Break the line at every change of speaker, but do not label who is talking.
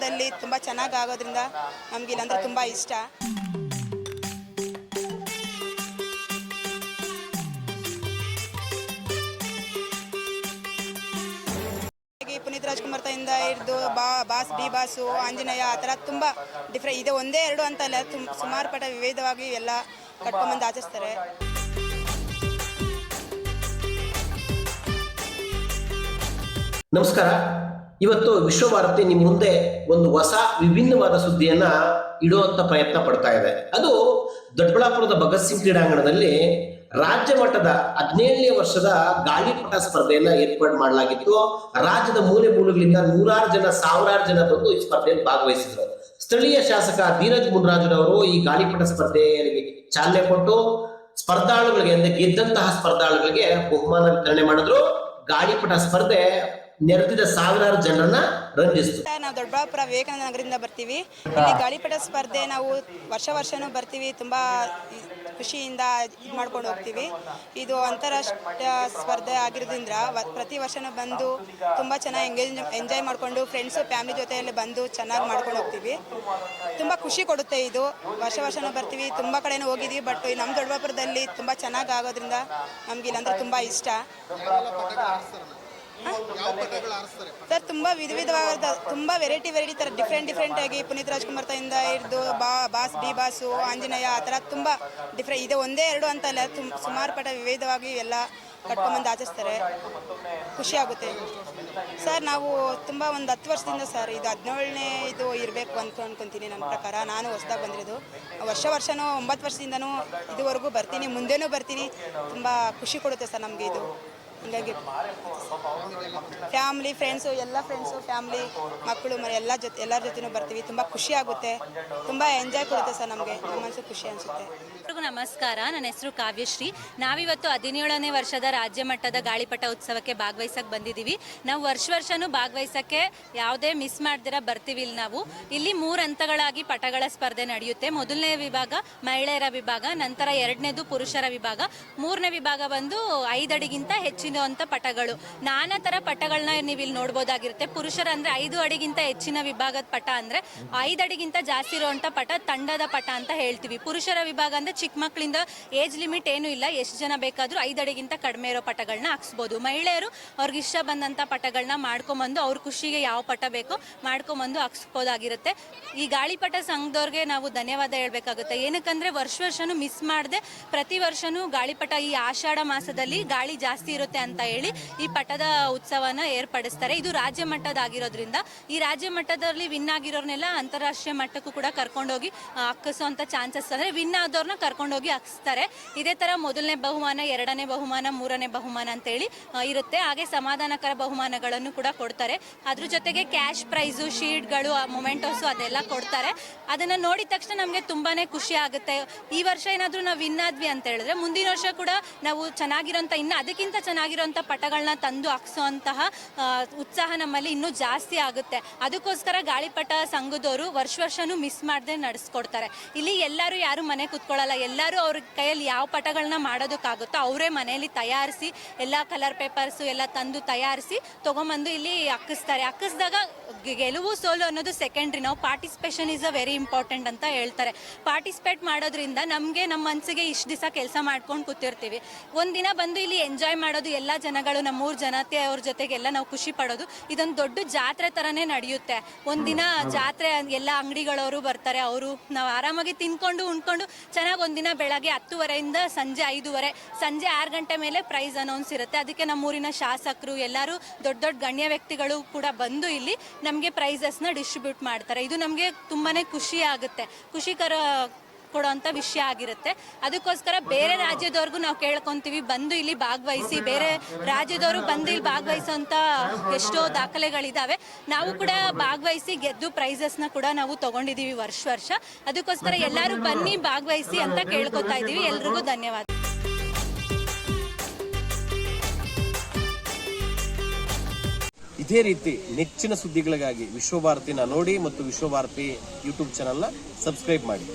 ದೊಡ್ಡಬಳ್ಳಾಪುರದಲ್ಲಿ ತುಂಬ ಚೆನ್ನಾಗಿ ಆಗೋದ್ರಿಂದ ನಮ್ಗೆ ಇಲ್ಲಂದ್ರೆ ತುಂಬ ಇಷ್ಟ. ಪುನೀತ್ ರಾಜ್ಕುಮಾರ್ ತಾಯಿಂದ ಹಿಡಿದು ಬಾ, ಬಾಸ್, ಬಿ ಬಾಸು, ಆಂಜನೇಯ ಆ ಥರ ತುಂಬ ಡಿಫ್ರೆ ಇದೆ. ಒಂದೇ ಎರಡು ಅಂತ ಅಲ್ಲ ತುಂಬ ಸುಮಾರು ಪಟ ವಿವಿಧವಾಗಿ ಎಲ್ಲ ಕಟ್ಕೊಂಬಂದು ಆಚರಿಸ್ತಾರೆ.
ನಮಸ್ಕಾರ. ಇವತ್ತು ವಿಶ್ವಭಾರತಿ ನಿಮ್ಮ ಮುಂದೆ ಒಂದು ಹೊಸ ವಿಭಿನ್ನವಾದ ಸುದ್ದಿಯನ್ನ ಇಡುವಂತ ಪ್ರಯತ್ನ ಪಡ್ತಾ ಇದೆ. ಅದು ದೊಡ್ಡಬಳ್ಳಾಪುರದ ಭಗತ್ ಸಿಂಗ್ ಕ್ರೀಡಾಂಗಣದಲ್ಲಿ ರಾಜ್ಯ ಮಟ್ಟದ ಹದಿನೇಳನೇ ವರ್ಷದ ಗಾಳಿಪಟ ಸ್ಪರ್ಧೆಯನ್ನ ಏರ್ಪಾಡು ಮಾಡಲಾಗಿತ್ತು. ರಾಜ್ಯದ ಮೂಲೆ ಮೂಲೆಗಳಿಂದ ನೂರಾರು ಜನ, ಸಾವಿರಾರು ಜನ ಬಂದು ಈ ಸ್ಪರ್ಧೆಯಲ್ಲಿ ಭಾಗವಹಿಸಿದ್ರು. ಸ್ಥಳೀಯ ಶಾಸಕ ಧೀರಜ್ ಮುನ್ರಾಜುರವರು ಈ ಗಾಳಿಪಟ ಸ್ಪರ್ಧೆಯಲ್ಲಿ ಚಾಲನೆ ಕೊಟ್ಟು ಸ್ಪರ್ಧಾಳುಗಳಿಗೆ ಅಂದ್ರೆ ಗೆದ್ದಂತಹ ಸ್ಪರ್ಧಾಳುಗಳಿಗೆ ಬಹುಮಾನ ವಿತರಣೆ ಮಾಡಿದ್ರು. ಗಾಳಿಪಟ ಸ್ಪರ್ಧೆ ನೆರೆದಿದ್ದ ಸಾವಿರಾರು ಜನರನ್ನ ರಂಜಿಸ್ತು.
ನಾವು ದೊಡ್ಡಬಾಪುರ ವಿವೇಕಾನಂದ ನಗರದಿಂದ ಬರ್ತೀವಿ ಇಲ್ಲಿ ಗಾಳಿಪಟ ಸ್ಪರ್ಧೆ ನಾವು ವರ್ಷ ವರ್ಷನೂ ಬರ್ತೀವಿ. ತುಂಬಾ ಖುಷಿಯಿಂದ ಇದು ಮಾಡ್ಕೊಂಡು ಹೋಗ್ತೀವಿ. ಇದು ಅಂತಾರಾಷ್ಟ್ರೀಯ ಸ್ಪರ್ಧೆ ಆಗಿರೋದ್ರಿಂದ ಪ್ರತಿ ವರ್ಷನೂ ಬಂದು ತುಂಬ ಚೆನ್ನಾಗಿ ಎಂಗೇಜ್ ಎಂಜಾಯ್ ಮಾಡಿಕೊಂಡು ಫ್ರೆಂಡ್ಸು ಫ್ಯಾಮಿಲಿ ಜೊತೆಯಲ್ಲಿ ಬಂದು ಚೆನ್ನಾಗಿ ಮಾಡ್ಕೊಂಡು ಹೋಗ್ತೀವಿ. ತುಂಬ ಖುಷಿ ಕೊಡುತ್ತೆ ಇದು. ವರ್ಷ ವರ್ಷನೂ ಬರ್ತೀವಿ. ತುಂಬ ಕಡೆನೂ ಹೋಗಿದ್ದೀವಿ ಬಟ್ ನಮ್ಮ ದೊಡ್ಡಬಾಪುರದಲ್ಲಿ ತುಂಬ ಚೆನ್ನಾಗಿ ಆಗೋದ್ರಿಂದ ನಮ್ಗೆ ಇಲ್ಲಾಂದ್ರೆ ತುಂಬ ಇಷ್ಟ. ಸರ್, ತುಂಬ ವಿಧ ವಿಧವಾದ ತುಂಬ ವೆರೈಟಿ ವೆರೈಟಿ ಥರ ಡಿಫ್ರೆಂಟ್ ಡಿಫ್ರೆಂಟ್ ಆಗಿ ಪುನೀತ್ ರಾಜ್ಕುಮಾರ್ ತಾಯಿಂದ ಹಿಡಿದು ಬಾ, ಬಾಸ್, ಬಿ ಬಾಸು, ಆಂಜನೇಯ, ಆ ಥರ ತುಂಬ ಡಿಫ್ರೆಂಟ್ ಇದೆ ಒಂದೇ ಎರಡು ಅಂತ ಅಲ್ಲ ಸುಮಾರು ಪಟ ವಿವಿಧವಾಗಿ ಎಲ್ಲ ಕಟ್ಕೊಂಬಂದು ಆಚರಿಸ್ತಾರೆ. ಖುಷಿ ಆಗುತ್ತೆ. ಸರ್, ನಾವು ತುಂಬ ಒಂದು ಹತ್ತು ವರ್ಷದಿಂದ ಸರ್, ಇದು ಹದಿನೇಳನೇ ಇದು ಇರಬೇಕು ಅಂತ ಅನ್ಕೊಂತೀನಿ ನನ್ನ ಪ್ರಕಾರ. ನಾನು ಹೊಸದಾಗಿ ಬಂದಿರೋದು. ವರ್ಷ ವರ್ಷನೂ, ಒಂಬತ್ತು ವರ್ಷದಿಂದನೂ ಇದುವರೆಗೂ ಬರ್ತೀನಿ, ಮುಂದೆನೂ ಬರ್ತೀನಿ. ತುಂಬ ಖುಷಿ ಕೊಡುತ್ತೆ ಸರ್ ನಮಗೆ ಇದು. ಹೀಗಾಗಿ ಫ್ಯಾಮ್ಲಿ ಫ್ರೆಂಡ್ಸು ಎಲ್ಲ ಫ್ರೆಂಡ್ಸು ಫ್ಯಾಮ್ಲಿ, ಮಕ್ಕಳು ಮರಿ ಎಲ್ಲ ಜೊತೆ, ಎಲ್ಲರ ಜೊತೆನೂ ಬರ್ತೀವಿ. ತುಂಬ ಖುಷಿ ಆಗುತ್ತೆ. ತುಂಬ ಎಂಜಾಯ್ ಕೊಡುತ್ತೆ ಸರ್ ನಮಗೆ. ನಮ್ಮ ಮನಸ್ಸು ಖುಷಿ ಅನಿಸುತ್ತೆ.
ನಮಸ್ಕಾರ. ನನ್ನ ಹೆಸರು ಕಾವ್ಯಶ್ರೀ. ನಾವಿವತ್ತು ಹದಿನೇಳನೇ ವರ್ಷದ ರಾಜ್ಯ ಮಟ್ಟದ ಗಾಳಿಪಟ ಉತ್ಸವಕ್ಕೆ ಭಾಗವಹಿಸಕ್ಕೆ ಬಂದಿದ್ದೀವಿ. ನಾವು ವರ್ಷ ವರ್ಷನೂ ಭಾಗವಹಿಸಕ್ಕೆ ಯಾವುದೇ ಮಿಸ್ ಮಾಡ್ದಿರ ಬರ್ತೀವಿ ಇಲ್ಲಿ ನಾವು. ಇಲ್ಲಿ ಮೂರು ಹಂತಗಳಾಗಿ ಪಟಗಳ ಸ್ಪರ್ಧೆ ನಡೆಯುತ್ತೆ. ಮೊದಲನೇ ವಿಭಾಗ ಮಹಿಳೆಯರ ವಿಭಾಗ, ನಂತರ ಎರಡನೇದು ಪುರುಷರ ವಿಭಾಗ. ಮೂರನೇ ವಿಭಾಗ ಬಂದು ಐದಡಿಗಿಂತ ಹೆಚ್ಚಿನವಂಥ ಪಟಗಳು. ನಾನಾ ಥರ ಪಟಗಳನ್ನ ನೀವು ಇಲ್ಲಿ ನೋಡ್ಬೋದಾಗಿರುತ್ತೆ. ಪುರುಷರ ಅಂದ್ರೆ ಐದು ಅಡಿಗಿಂತ ಹೆಚ್ಚಿನ ವಿಭಾಗದ ಪಟ ಅಂದ್ರೆ ಐದು ಅಡಿಗಿಂತ ಜಾಸ್ತಿ ಇರುವಂತ ಪಟ ತಂಡದ ಪಟ ಅಂತ ಹೇಳ್ತೀವಿ. ಪುರುಷರ ವಿಭಾಗ ಅಂದ್ರೆ ಚಿಕ್ಕ ಮಕ್ಕಳಿಂದ ಏಜ್ ಲಿಮಿಟ್ ಏನು ಇಲ್ಲ. ಎಷ್ಟು ಜನ ಬೇಕಾದ್ರೂ ಐದು ಅಡಿಗಿಂತ ಕಡಿಮೆ ಇರೋ ಪಟಗಳನ್ನ ಹಾಕ್ಸ್ಬೋದು. ಮಹಿಳೆಯರು ಅವ್ರಿಗೆ ಇಷ್ಟ ಬಂದಂತ ಪಟಗಳನ್ನ ಮಾಡ್ಕೊಂಬಂದು ಅವ್ರ ಖುಷಿಗೆ ಯಾವ ಪಟ ಬೇಕೋ ಮಾಡ್ಕೊಂಬಂದು ಹಾಕ್ಸ್ಬೋದಾಗಿರುತ್ತೆ. ಈ ಗಾಳಿಪಟ ಸಂಘದವ್ರಿಗೆ ನಾವು ಧನ್ಯವಾದ ಹೇಳ್ಬೇಕಾಗುತ್ತೆ. ಏನಕ್ಕಂದ್ರೆ ವರ್ಷ ವರ್ಷನೂ ಮಿಸ್ ಮಾಡದೆ ಪ್ರತಿ ವರ್ಷನೂ ಗಾಳಿಪಟ ಈ ಆಷಾಢ ಮಾಸದಲ್ಲಿ ಗಾಳಿ ಜಾಸ್ತಿ ಇರುತ್ತೆ ಅಂತ ಹೇಳಿ ಈ ಪಟದ ಉತ್ಸವನ ಏರ್ಪಡಿಸ್ತಾರೆ. ಇದು ರಾಜ್ಯ ಮಟ್ಟದಾಗಿರೋದ್ರಿಂದ ಈ ರಾಜ್ಯ ಮಟ್ಟದಲ್ಲಿ ವಿನ್ ಆಗಿರೋರ್ನೆಲ್ಲ ಅಂತಾರಾಷ್ಟ್ರೀಯ ಮಟ್ಟಕ್ಕೂ ಕೂಡ ಕರ್ಕೊಂಡೋಗಿ ಹಾಕಿಸುವಂತ ಚಾನ್ಸಸ್ ಅಂದ್ರೆ ವಿನ್ ಆದವ್ರನ್ನ ಕರ್ಕೊಂಡೋಗಿ ಹಾಕಿಸ್ತಾರೆ. ಇದೇ ತರ ಮೊದಲನೇ ಬಹುಮಾನ, ಎರಡನೇ ಬಹುಮಾನ, ಮೂರನೇ ಬಹುಮಾನ ಅಂತ ಹೇಳಿ ಇರುತ್ತೆ. ಹಾಗೆ ಸಮಾಧಾನಕರ ಬಹುಮಾನಗಳನ್ನು ಕೂಡ ಕೊಡ್ತಾರೆ. ಅದ್ರ ಜೊತೆಗೆ ಕ್ಯಾಶ್ ಪ್ರೈಸು ಶೀಟ್ಗಳು ಮೊಮೆಂಟೋಸು ಅದೆಲ್ಲ ಕೊಡ್ತಾರೆ. ಅದನ್ನ ನೋಡಿದ ತಕ್ಷಣ ನಮಗೆ ತುಂಬಾನೇ ಖುಷಿ ಆಗುತ್ತೆ. ಈ ವರ್ಷ ಏನಾದ್ರೂ ನಾವು ವಿನ್ ಆದ್ವಿ ಅಂತ ಹೇಳಿದ್ರೆ ಮುಂದಿನ ವರ್ಷ ಕೂಡ ನಾವು ಚೆನ್ನಾಗಿರೋಂಥ, ಇನ್ನು ಅದಕ್ಕಿಂತ ಚೆನ್ನಾಗಿರೋಂಥ ಪಟಗಳನ್ನ ತಂದು ಹಾಕ್ಸೋಂತಹ ಉತ್ಸಾಹ ನಮ್ಮಲ್ಲಿ ಇನ್ನೂ ಜಾಸ್ತಿ ಆಗುತ್ತೆ. ಅದಕ್ಕೋಸ್ಕರ ಗಾಳಿಪಟ ಸಂಘದವರು ವರ್ಷ ವರ್ಷನೂ ಮಿಸ್ ಮಾಡದೆ ನಡೆಸ್ಕೊಡ್ತಾರೆ. ಇಲ್ಲಿ ಎಲ್ಲರೂ ಯಾರು ಮನೆ ಕೂತ್ಕೊಳ್ಳಲ್ಲ. ಎಲ್ಲರೂ ಅವ್ರ ಕೈಯಲ್ಲಿ ಯಾವ ಪಟಗಳನ್ನ ಮಾಡೋದಕ್ಕಾಗುತ್ತೋ ಅವರೇ ಮನೆಯಲ್ಲಿ ತಯಾರಿಸಿ, ಎಲ್ಲ ಕಲರ್ ಪೇಪರ್ಸು ಎಲ್ಲ ತಂದು ತಯಾರಿಸಿ ತೊಗೊಂಬಂದು ಇಲ್ಲಿ ಹಾಕಿಸ್ತಾರೆ. ಹಾಕಿಸಿದಾಗ ಗೆಲುವು ಸೋಲು ಅನ್ನೋದು ಸೆಕೆಂಡ್ರಿ ನಾವು participation is a very important ಅಂತ ಹೇಳ್ತಾರೆ. ಪಾರ್ಟಿಸಿಪೇಟ್ ಮಾಡೋದ್ರಿಂದ ನಮಗೆ ನಮ್ಮ ಮನಸ್ಸಿಗೆ ಇಷ್ಟು ದಿವಸ ಕೆಲಸ ಮಾಡ್ಕೊಂಡು ಕೂತಿರ್ತೀವಿ. ಒಂದಿನ ಬಂದು ಇಲ್ಲಿ ಎಂಜಾಯ್ ಮಾಡೋದು ಎಲ್ಲ ಜನಗಳು ನಮ್ಮ ಮೂರು ಜನತೆ ಅವ್ರ ಜೊತೆಗೆಲ್ಲ ನಾವು ಖುಷಿ ಪಡೋದು. ಇದೊಂದು ದೊಡ್ಡ ಜಾತ್ರೆ ಥರನೇ ನಡೆಯುತ್ತೆ. ಒಂದಿನ ಜಾತ್ರೆ ಎಲ್ಲ ಅಂಗಡಿಗಳವರು ಬರ್ತಾರೆ ಅವರು ನಾವು ಆರಾಮಾಗಿ ತಿನ್ಕೊಂಡು ಉಣ್ಕೊಂಡು ಚೆನ್ನಾಗಿ ಒಂದಿನ ಬೆಳಗ್ಗೆ ಹತ್ತುವರೆಯಿಂದ ಸಂಜೆ ಐದೂವರೆ ಸಂಜೆ ಆರು ಗಂಟೆ ಮೇಲೆ ಪ್ರೈಸ್ ಅನೌನ್ಸ್ ಇರುತ್ತೆ. ಅದಕ್ಕೆ ನಮ್ಮೂರಿನ ಶಾಸಕರು ಎಲ್ಲರೂ ದೊಡ್ಡ ದೊಡ್ಡ ಗಣ್ಯ ವ್ಯಕ್ತಿಗಳು ಕೂಡ ಬಂದು ಇಲ್ಲಿ ನಮಗೆ ಪ್ರೈಸಸ್ನ ಡಿಸ್ಟ್ರಿಬ್ಯೂಟ್ ಮಾಡ್ತಾರೆ. ಇದು ನಮಗೆ ತುಂಬಾ ಖುಷಿ ಆಗುತ್ತೆ. ಖುಷಿಕರ ಕೊಡುವಂಥ ವಿಷಯ ಆಗಿರುತ್ತೆ. ಅದಕ್ಕೋಸ್ಕರ ಬೇರೆ ರಾಜ್ಯದವ್ರಿಗೂ ನಾವು ಕೇಳ್ಕೊಂತೀವಿ. ಬಂದು ಇಲ್ಲಿ ಭಾಗವಹಿಸಿ, ಬೇರೆ ರಾಜ್ಯದವರು ಬಂದು ಇಲ್ಲಿ ಭಾಗವಹಿಸುವಂತ ಎಷ್ಟೋ ದಾಖಲೆಗಳಿದ್ದಾವೆ ನಾವು ಕೂಡ ಭಾಗವಹಿಸಿ ಗೆದ್ದು ಪ್ರೈಸಸ್ನ ಕೂಡ ನಾವು ತಗೊಂಡಿದ್ದೀವಿ ವರ್ಷ ವರ್ಷ. ಅದಕ್ಕೋಸ್ಕರ ಎಲ್ಲರೂ ಬನ್ನಿ, ಭಾಗವಹಿಸಿ ಅಂತ ಕೇಳ್ಕೊತಾ ಇದ್ದೀವಿ ಎಲ್ರಿಗೂ ಧನ್ಯವಾದ.
ಇದೇ ರೀತಿ ನೆಚ್ಚಿನ ಸುದ್ದಿಗಳಿಗಾಗಿ ವಿಶ್ವಭಾರತಿನ ನೋಡಿ ಮತ್ತು ವಿಶ್ವಭಾರತಿ ಯೂಟ್ಯೂಬ್ ಚಾನಲ್ನ ಸಬ್ಸ್ಕ್ರೈಬ್ ಮಾಡಿ.